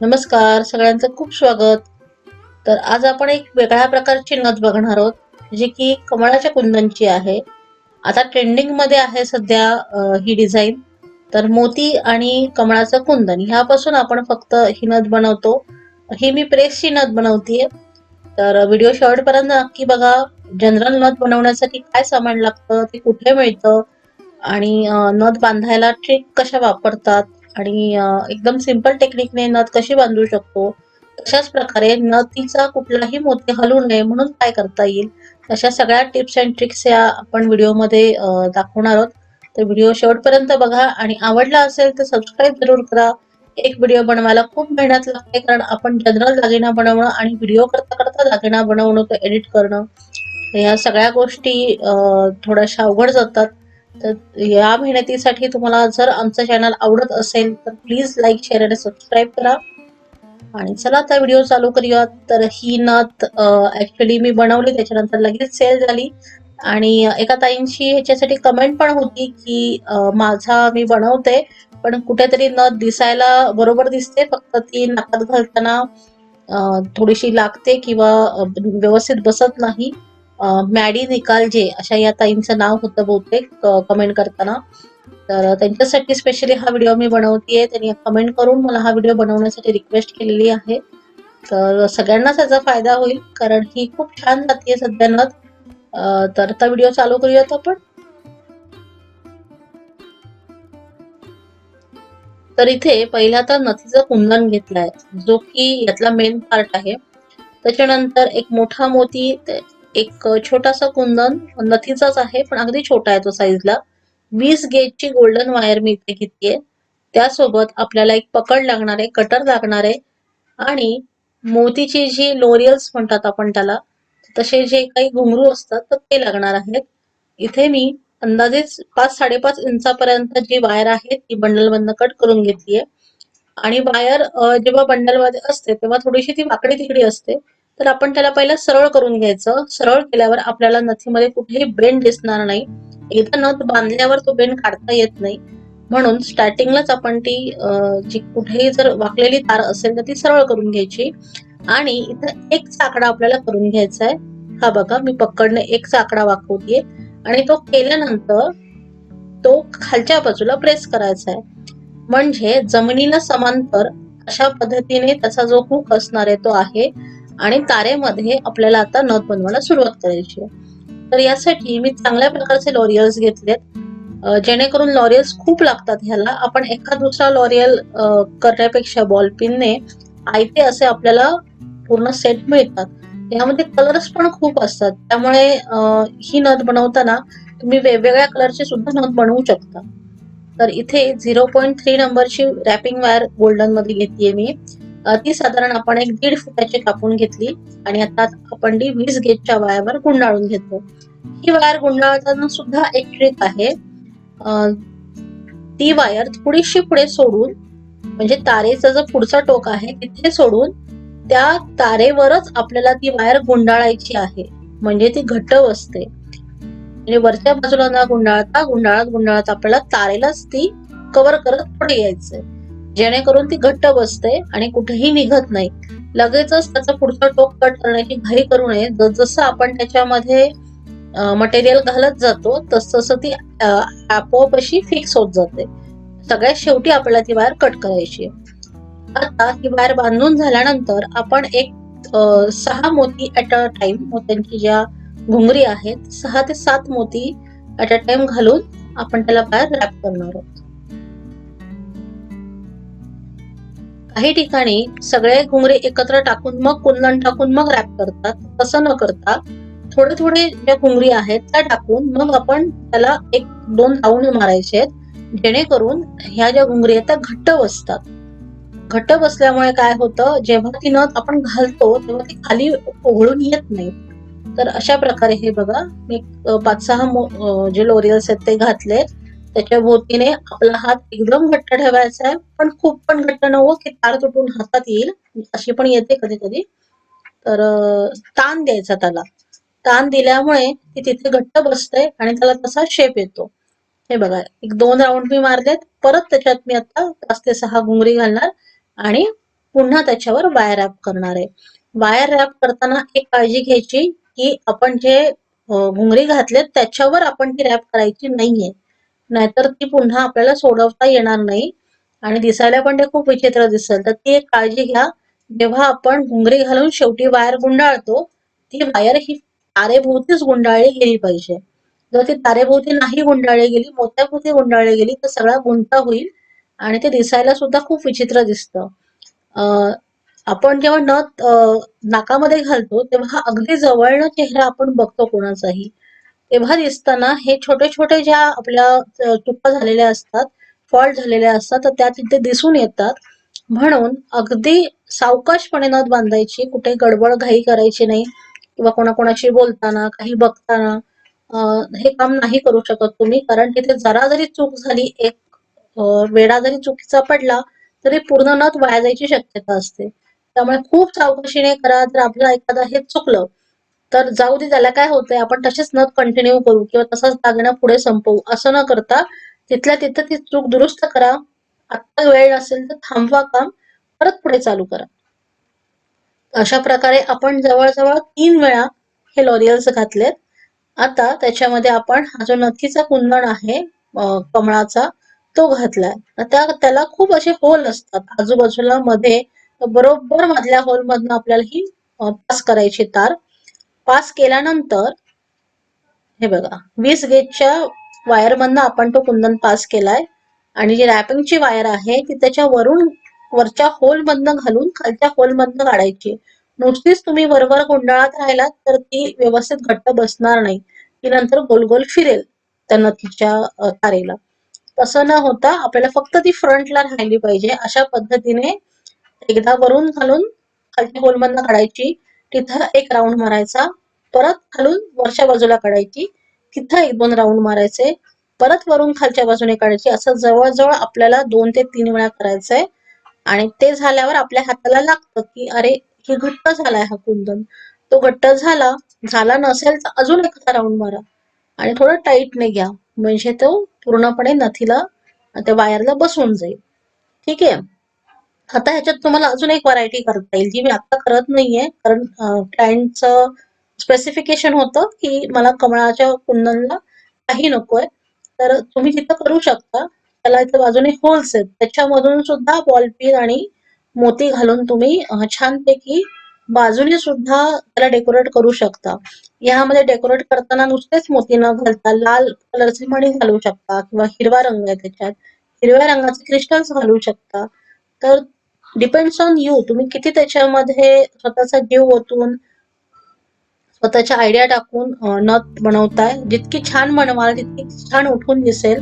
नमस्कार सगळ्यांचं खूप स्वागत. तर आज आपण एक वेगळ्या प्रकारची नथ बघणार आहोत जी की कमळाच्या कुंदनची आहे. आता ट्रेंडिंगमध्ये आहे सध्या ही डिझाईन तर मोती आणि कमळाचं कुंदन ह्यापासून आपण फक्त ही नथ बनवतो. ही मी प्रेसची नथ बनवतीये. तर व्हिडिओ शॉर्ट पर्यंत नक्की बघा. जनरल नथ बनवण्यासाठी काय सामान लागतं ते कुठे मिळतं? आणि नथ बांधायला ट्रिक कशा वापरतात? आणि एकदम सिंपल टेक्निकने नथ कशी बांधू शकतो तशाच प्रकारे नथीचा कुठलाही मोती हलू नये म्हणून काय करता येईल अशा सगळ्या टिप्स अँड ट्रिक्स या आपण व्हिडिओमध्ये दाखवणार आहोत. तर व्हिडिओ शेवटपर्यंत बघा आणि आवडला असेल तर सबस्क्राईब जरूर करा. एक व्हिडिओ बनवायला खूप मेहनत लागते कारण आपण जनरल दागिना बनवणं आणि व्हिडिओ करता करता दागिना बनवणं तो एडिट करणं या सगळ्या गोष्टी थोड्याशा अवघड जातात. तर या मेहनतीसाठी तुम्हाला जर आमचं चॅनल आवडत असेल तर प्लीज लाईक शेअर आणि सबस्क्राईब करा. आणि चला आता व्हिडिओ चालू करूया तर ही नथ ऍक्च्युली मी बनवली त्याच्यानंतर लगेच सेल झाली. आणि एका ताईंची ह्याच्यासाठी कमेंट पण होती की माझा मी बनवते पण कुठेतरी नथ दिसायला बरोबर दिसते. फक्त ती नाकात घालताना थोडीशी लागते किंवा व्यवस्थित बसत नाही. मॅडी निकालजे अशा या ताईंचं नाव होतं बहुतेक कमेंट करताना. तर त्यांच्यासाठी स्पेशली हा व्हिडिओ मी बनवतीये. त्यांनी कमेंट करून मला हा व्हिडिओ बनवण्यासाठी रिक्वेस्ट केलेली आहे. तर सगळ्यांनाच याचा फायदा होईल कारण ही खूप छान जाती आहे सध्याना तर आता व्हिडिओ चालू करूयात आपण. तर इथे पहिला तर नथीचं कुंदन घेतलाय. जो की यातला मेन पार्ट आहे. त्याच्यानंतर एक मोठा मोती एक छोटासा कुंदन नथीचाच आहे पण अगदी छोटा आहे तो साईजला वीस गेजची गोल्डन वायर मी इथे घेतलीये त्यासोबत आपल्याला एक पकड लागणार आहे कटर लागणार आहे आणि मोतीची जी लोरियल्स म्हणतात आपण त्याला तसे जे काही घुंगरू असतात तर ते लागणार आहेत. इथे मी अंदाजेच पाच साडेपाच इंचापर्यंत जी वायर आहे ती बंडल मधनं कट करून घेतलीये आणि वायर जेव्हा बंडलमध्ये असते तेव्हा थोडीशी ती वाकडी तिकडी असते. तर आपण त्याला पहिला सरळ करून घ्यायचं. सरळ केल्यावर आपल्याला नथीमध्ये कुठेही बेंड दिसणार नाही. एकदा नथ बांधल्यावर तो बेंड काढता येत नाही. म्हणून स्टार्टिंगलाच आपण ती जी कुठेही जर वाकलेली तार असेल तर ती सरळ करून घ्यायची. आणि इथं एक चाकडा आपल्याला करून घ्यायचा आहे. हा बघा मी पकडणे एक चाकडा वाकवतीये. आणि तो केल्यानंतर तो खालच्या बाजूला प्रेस करायचा आहे. म्हणजे जमिनीला समांतर अशा पद्धतीने त्याचा जो हुक असणार आहे तो आहे. आणि तारेमध्ये आपल्याला आता नथ बनवायला सुरुवात करायची आहे. तर यासाठी मी चांगल्या प्रकारचे लॉरियल्स घेतलेत. जेणेकरून लॉरियल्स खूप लागतात ह्याला. आपण एका दुसरा लॉरियल करण्यापेक्षा बॉल पिनने आयते असे आपल्याला पूर्ण सेट मिळतात. यामध्ये कलर्स पण खूप असतात. त्यामुळे ही नथ बनवताना तुम्ही वेगवेगळ्या कलरचे सुद्धा नथ बनवू शकता. तर इथे झिरो पॉईंट थ्री नंबरची रॅपिंग वायर गोल्डनमध्ये घेतलीये मी. ती साधारण आपण एक दीड फुटाची कापून घेतली आणि आता आपण ती वीस गेजच्या वायरवर गुंडाळून घेतो. ही वायर गुंडाळताना सुद्धा एक ट्रिक आहे. ती वायर थोडीशी पुढे सोडून म्हणजे तारेचा जो पुढचा टोक आहे तिथे सोडून त्या तारेवरच आपल्याला ती वायर गुंडाळायची आहे. म्हणजे ती घट्ट बसते म्हणजे वरच्या बाजूला न गुंडाळता गुंडाळत गुंडाळत आपल्याला तारेलाच ती कव्हर करत पुढे यायचंय. जेणेकरून ती घट्ट बसते आणि कुठेही निघत नाही. लगेचच त्याचा पुढचं टोक कट करण्याची घाई करू नये. जसं आपण त्याच्यामध्ये मटेरियल घालत जातो तस तसं ती आपोआप अशी फिक्स होत जाते. सगळ्यात शेवटी आपल्याला ती वायर कट करायची आता ही वायर बांधून झाल्यानंतर आपण एक सहा मोती ऍट अ टाइम मोत्यांची ज्या घुंगरी आहेत सहा ते सात मोती ऍट अ टाइम घालून आपण त्याला बाहेर रॅप करणार आहोत. काही ठिकाणी सगळे घुंगरे एकत्र टाकून मग कुंदन टाकून मग रॅप करतात. तसं न करता थोडे थोडे ज्या घुंगरी आहेत त्या टाकून मग आपण त्याला एक दोन लावून मारायचे आहेत. जेणेकरून ह्या ज्या घुंगरी आहेत त्या घट्ट बसतात. घट्ट बसल्यामुळे काय होतं जेव्हा ती नथ आपण घालतो तेव्हा ती खाली ओघळून येत नाही. तर अशा प्रकारे हे बघा मी पाच सहा जे लोरियल्स आहेत ते घातले. त्याच्या भोवतीने आपला हात एकदम घट्ट ठेवायचा आहे. पण खूप पण घट्ट नव्हतं की तार तुटून हातात येईल. अशी पण येते कधी कधी तर ताण द्यायचा त्याला. ताण दिल्यामुळे ती तिथे घट्ट बसते आणि त्याला तसा शेप येतो. हे बघा एक दोन राऊंड मी मारलेत. परत त्याच्यात मी आता पाच ते सहा घुंगरी घालणार आणि पुन्हा त्याच्यावर वायर रॅप करणार आहे. वायर रॅप करताना एक काळजी घ्यायची की आपण जे घुंगरी घातलेत त्याच्यावर आपण ती रॅप करायची नाहीये. नाहीतर ती पुन्हा आपल्याला सोडवता येणार नाही. आणि दिसायला पण ते खूप विचित्र दिसेल. तर ती एक काळजी घ्या. जेव्हा आपण घुंगरी घालून शेवटी वायर गुंडाळतो ती वायर ही तारेभोवतीच गुंडाळली गेली पाहिजे. जर ती तारेभोवती नाही गुंडाळली गेली मोत्याभोवती गुंडाळली गेली तर सगळा गुंता होईल आणि ते दिसायला सुद्धा खूप विचित्र दिसतं. अं, आपण जेव्हा नथ नाकामध्ये घालतो तेव्हा अगदी जवळनं चेहरा आपण बघतो कोणाचाही. तेव्हा दिसताना हे छोटे छोटे ज्या आपल्या चुका झालेल्या असतात फॉल्ट झालेल्या असतात तर त्या तिथे दिसून येतात. म्हणून अगदी सावकाशपणे नथ बांधायची कुठे गडबड घाई करायची नाही किंवा कोणाकोणाशी बोलताना काही बघताना हे काम नाही करू शकत तुम्ही. कारण तिथे जरा जरी चूक झाली एक वेळा वेडा जरी चुकीचा पडला तरी पूर्ण नथ वाया जायची शक्यता असते. त्यामुळे खूप सावकाशीने करा जर आपल्याला एखादा हे चुकलं तर जाऊ दे त्याला काय होतंय आपण तसेच नथ कंटिन्यू करू किंवा तसाच दागिना पुढे संपवू असं न करता तिथल्या तिथं ती चूक दुरुस्त करा. आत्ता वेळ असेल तर थांबवा काम परत पुढे चालू करा. अशा प्रकारे आपण जवळजवळ तीन वेळा हे लॉरियल्स घातलेत. आता त्याच्यामध्ये आपण हा जो नथीचा कुंदण आहे कमळाचा तो घातलाय. त्या त्याला खूप असे होल असतात. आजूबाजूला मध्ये बरोबर मधल्या होल मधनं आपल्याला ही पास करायची तार पास केल्यानंतर हे बघा वीस गेजच्या वायर मधनं आपण तो कुंदन पास केलाय आणि जी रॅपिंगची वायर आहे ती त्याच्या वरून वरच्या होल मधनं घालून खालच्या होल मधनं काढायची. नुसतीच तुम्ही वरवर गुंडाळत राहिलात तर ती व्यवस्थित घट्ट बसणार नाही. ती नंतर गोल गोल फिरेल त्या नथीच्या तारेला. तसं न होता आपल्याला फक्त ती फ्रंटला राहिली पाहिजे अशा पद्धतीने एकदा वरून घालून खालच्या होल मधनं काढायची. तिथं एक राऊंड मारायचा. परत खालून वरच्या बाजूला काढायची. तिथं एक दोन राऊंड मारायचे. परत वरून खालच्या बाजूने काढायची. असं जवळजवळ आपल्याला दोन ते तीन वेळा करायचंय. आणि ते झाल्यावर आपल्या हाताला लागतं की अरे हे घट्ट झालाय हा कुंदन. तो घट्ट झाला झाला नसेल तर अजून एखादा राऊंड मारा. आणि थोडं टाईटने घ्या. म्हणजे तो पूर्णपणे नथीला त्या वायरला बसून जाईल. ठीक आहे? आता ह्याच्यात तुम्हाला अजून एक व्हरायटी करता येईल जी मी आता करत नाहीये. कारण क्लायंटचं स्पेसिफिकेशन होतं की मला कमळाच्या कुंदनला काही नकोय. तर तुम्ही तिथं करू शकता त्याला इथं बाजूने होल्स आहेत. त्याच्यामधून सुद्धा बॉलपिन आणि मोती घालून तुम्ही छानपैकी बाजूने सुद्धा त्याला डेकोरेट करू शकता. यामध्ये डेकोरेट करताना नुसतेच मोती न घालता लाल कलरचे मणी घालू शकता किंवा हिरवा रंग आहे त्याच्यात. हिरव्या रंगाचे क्रिस्टल्स घालू शकता. तर डिपेंड्स ऑन यू तुम्ही किती त्याच्यामध्ये स्वतःचा जीव ओतून स्वतःच्या आयडिया टाकून नथ बनवताय. जितकी छान बनवाल तितकी छान उठून दिसेल.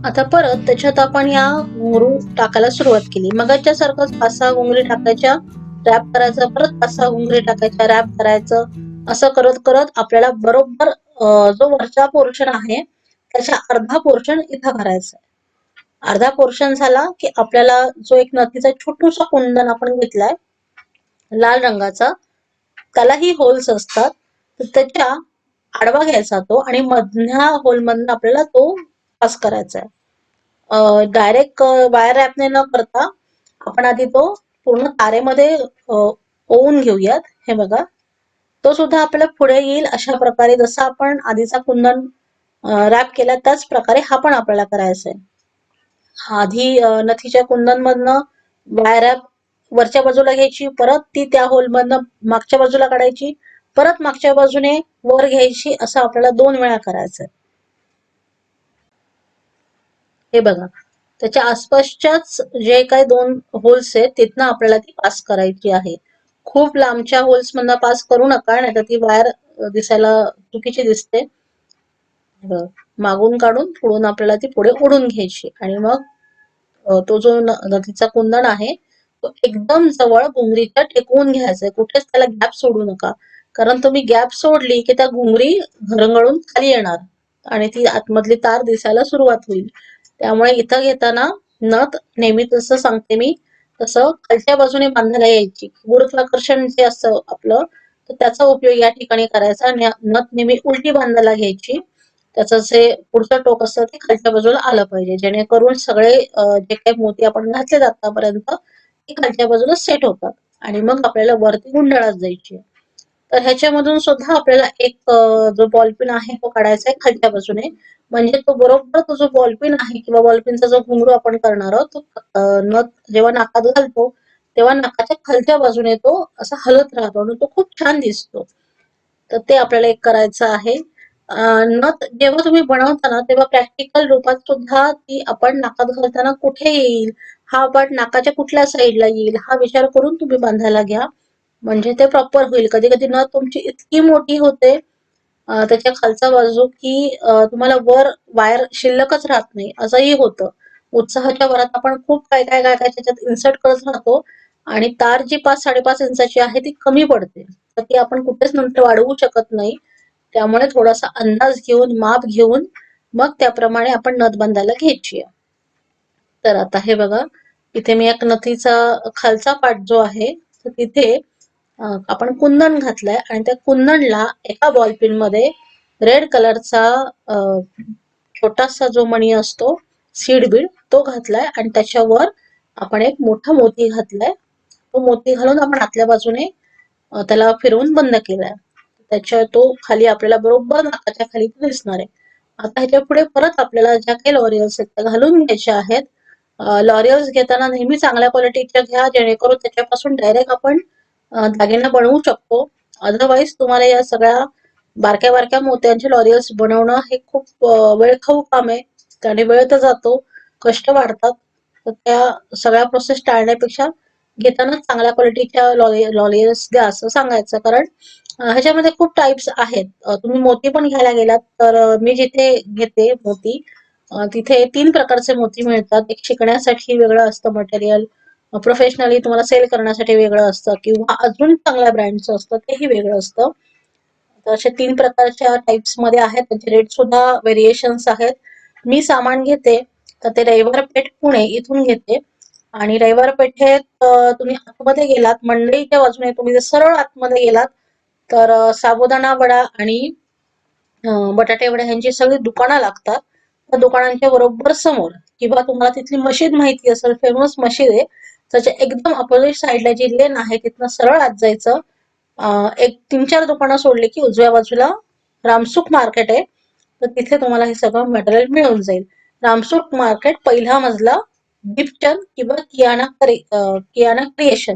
आता परत त्याच्यात आपण या घुंगरू टाकायला सुरुवात केली. मगाच्या सारखंच पाच सहा घुंगरी टाकायच्या रॅप करायचं परत पाच सहा घुंगरी टाकायच्या रॅप करायचं असं करत करत आपल्याला बरोबर जो वरचा पोर्शन आहे त्याचा अर्धा पोर्शन इथं करायचा अर्धा पोर्शन झाला की आपल्याला जो एक नथीचा छोटूसा कुंदन आपण घेतलाय लाल रंगाचा त्यालाही होल्स असतात. तर त्याच्या आडवा घ्यायचा तो आणि मधल्या होलमधनं आपल्याला तो पास करायचा आहे. डायरेक्ट वायर रॅपने न करता आपण आधी तो पूर्ण तारेमध्ये ओवून घेऊयात. हे बघा. तो सुद्धा आपल्याला पुढे येईल अशा प्रकारे. जसा आपण आधीचा कुंदन रॅप केला त्याच प्रकारे हा पण आपल्याला करायचा आहे. आधी नथीच्या कुंदन मधनं वायर रॅप वरच्या बाजूला घ्यायची परत ती त्या होल मधनं मागच्या बाजूला काढायची परत मागच्या बाजूने वर घ्यायची असं आपल्याला दोन वेळा करायचंय हे बघा. त्याच्या आसपासच्याच जे काही दोन होल्स आहेत तिथनं आपल्याला ती पास करायची आहे. खूप लांबच्या होल्स मधनं पास करू नका नाही तर ती वायर दिसायला चुकीची दिसते. मागून काढून पुढून आपल्याला ती पुढे ओढून घ्यायची. आणि मग तो जो नदीचा कुंदण कुंदन आहे तो एकदम जवळ घुंगरीच्या टेकवून घ्यायचा आहे. कुठेच त्याला गॅप सोडू नका. कारण तुम्ही गॅप सोडली की त्या घुंगरी घरंगळून खाली येणार. आणि ती आतमधली तार दिसायला सुरुवात होईल. त्यामुळे इथं घेताना नथ नेहमी जसं सांगते मी तसं खालच्या बाजूने बांधायला यायची. गुरुत्वाकर्षण जे असतं आपलं तर त्याचा उपयोग या ठिकाणी करायचा नथ नेहमी उलटी बांधायला घ्यायची. त्याचं जे पुढचं टोक असतं ते खालच्या बाजूला आलं पाहिजे. जेणेकरून सगळे जे काही मोती आपण घातले आतापर्यंत ते खालच्या बाजूला सेट होतात. आणि मग आपल्याला वरती गुंडाळात जायची आहे. तर ह्याच्यामधून सुद्धा आपल्याला एक जो बॉलपिन आहे तो काढायचा आहे खालच्या बाजूने. म्हणजे तो बरोबर तो जो बॉलपिन आहे किंवा बॉलपिनचा जो घुंगरू आपण करणार आहोत तो नथ जेव्हा नाकात घालतो तेव्हा नाकाच्या खालच्या बाजूने तो असा हलत राहतो आणि तो खूप छान दिसतो. तर ते आपल्याला एक करायचं आहे. नथ जेव्हा तुम्ही बनवताना तेव्हा प्रॅक्टिकल रूपात सुद्धा ती आपण नाकात घालताना कुठे येईल? हा पार्ट नाकाच्या कुठल्या साईडला येईल? हा विचार करून तुम्ही बांधायला घ्या. म्हणजे ते प्रॉपर होईल. कधी कधी नथ तुमची इतकी मोठी होते त्याच्या खालचा बाजू की तुम्हाला वर वायर शिल्लकच राहत नाही. असंही होतं. उत्साहाच्या वरात आपण खूप काय काय काय काय त्याच्यात इन्सर्ट करत राहतो आणि तार जी पाच साडेपाच इंचाची आहे ती कमी पडते. तर ती आपण कुठेच नंतर वाढवू शकत नाही. त्यामुळे थोडासा अंदाज घेऊन माप घेऊन मग त्याप्रमाणे आपण नथ बांधायला घ्यायची. आहे तर आता हे बघा इथे मी एक नथीचा खालचा पाठ जो आहे तर तिथे आपण कुंदन घातलंय आणि त्या कुंदनला एका बॉलपिनमध्ये रेड कलरचा छोटासा जो मणी असतो सीड बीड तो घातलाय आणि त्याच्यावर आपण एक मोठा मोती घातलाय. तो मोती घालून आपण आतल्या बाजूने त्याला फिरवून बंद केलाय. त्याच्या तो खाली आपल्याला बरोबर नाकाच्या खाली दिसणार आहे. आता ह्याच्या पुढे परत आपल्याला ज्या काही लॉरियल्स आहेत त्या घालून घ्यायच्या आहेत. लॉरियल्स घेताना नेहमी चांगल्या क्वालिटीच्या घ्या जेणेकरून त्याच्यापासून डायरेक्ट आपण दागिना बनवू शकतो. अदरवाईज तुम्हाला या सगळ्या बारक्या बारक्या मोत्यांचे लॉरियल्स बनवणं हे खूप वेळखाऊ काम आहे. त्याने वेळ तर जातो कष्ट वाढतात. तर त्या सगळ्या प्रोसेस टाळण्यापेक्षा घेताना चांगल्या क्वालिटीच्या लॉरियल्स द्या असं सांगायचं. कारण ह्याच्यामध्ये खूप टाइप्स आहेत. तुम्ही मोती पण घ्यायला गेलात तर मी जिथे घेते मोती तिथे तीन प्रकारचे मोती मिळतात. एक शिकण्यासाठी वेगळं असतं मटेरियल प्रोफेशनली तुम्हाला सेल करण्यासाठी वेगळं असतं किंवा अजून चांगल्या ब्रँडचं असतं तेही वेगळं असतं. तर असे तीन प्रकारच्या टाइप्समध्ये आहेत. त्याचे रेट सुद्धा व्हेरिएशन्स आहेत. मी सामान घेते तर ते रविवार पेठ पुणे इथून घेते. आणि रविवार पेठेत तुम्ही आतमध्ये गेलात मंडईच्या बाजूने तुम्ही जर सरळ आतमध्ये गेलात तर साबुदाणा वडा आणि बटाटे वडा ह्यांची सगळी दुकानं लागतात. त्या दुकानांच्या बरोबर समोर किंवा तुम्हाला तिथली मशीद माहिती असेल फेमस मशीद आहे. त्याच्या एकदम अपोजिट साईडला जी लेन आहे तिथनं सरळ आत जायचं. एक तीन चार दुकानं सोडली की उजव्या बाजूला रामसुख मार्केट आहे. तर तिथे तुम्हाला हे सगळं मटेरियल मिळून जाईल. रामसुख मार्केट पहिला मजला दीपचंद किंवा कियाना क्रि- कियाना क्रिएशन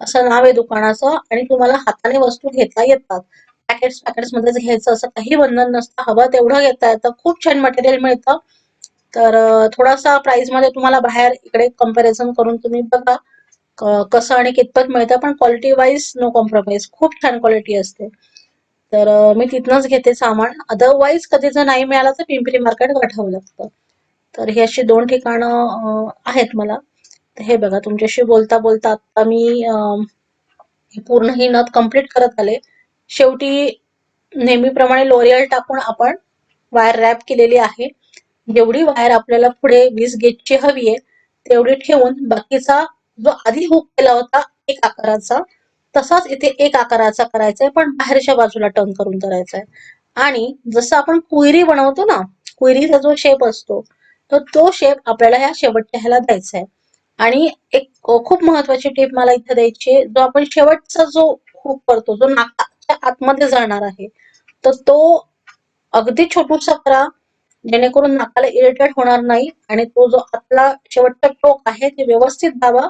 असं नाव आहे दुकानाचं आणि तुम्हाला हाताने वस्तू घेता येतात. पॅकेट्स पॅकेट्स मध्येच घ्यायचं असं काही बंधन नसतं. हवं तेवढं घेता येतं. खूप छान मटेरियल मिळतं. तर थोडासा प्राइसमध्ये तुम्हाला बाहेर इकडे कंपॅरिझन करून तुम्ही बघा कसं आणि कितपत मिळतं. पण क्वालिटी वाईज नो कॉम्प्रोमाइज खूप छान क्वालिटी असते. तर मी तिथनंच घेते सामान. अदरवाईज कधी जर नाही मिळालं तर पिंपरी मार्केट गाठावं लागतं. तर ही अशी दोन ठिकाणं आहेत मला. तर हे बघा तुमच्याशी बोलता बोलता आता मी पूर्ण ही नथ कंप्लीट करत आले. शेवटी नेहमीप्रमाणे लोरियल टाकून आपण वायर रॅप केलेली आहे. जेवढी वायर आपल्याला पुढे वीस गेजची हवी आहे तेवढी ठेवून बाकीचा जो आधी हुक केला होता एक आकाराचा तसाच इथे एक आकाराचा करायचा आहे पण बाहेरच्या बाजूला टर्न करून करायचा आहे आणि जसं आपण कुयरी बनवतो ना कुयरीचा जो शेप असतो तर तो शेप आपल्याला ह्या शेवटच्या ह्याला द्यायचा आहे आणि एक खूप महत्वाची टिप मला इथे द्यायची आहे जो आपण शेवटचा जो हुक करतो जो नाकाच्या आतमध्ये जाणार आहे तर तो अगदी छोटूसा करा जेणेकरून नाकाला इरिटेट होणार नाही आणि तो जो आतला शेवटचा टोक आहे ते व्यवस्थित दाबा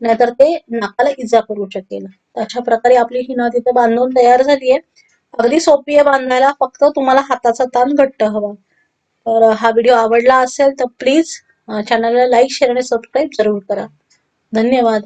नाहीतर ते नाकाला इजा करू शकेल. अशा प्रकारे आपली ही नथ इथे बांधून तयार झाली आहे. अगदी सोपी आहे बांधायला फक्त तुम्हाला हाताचा ताण घट्ट हवा. तर हा व्हिडिओ आवडला असेल तर प्लीज चॅनलला लाईक शेअर आणि सबस्क्राईब जरूर करा. धन्यवाद.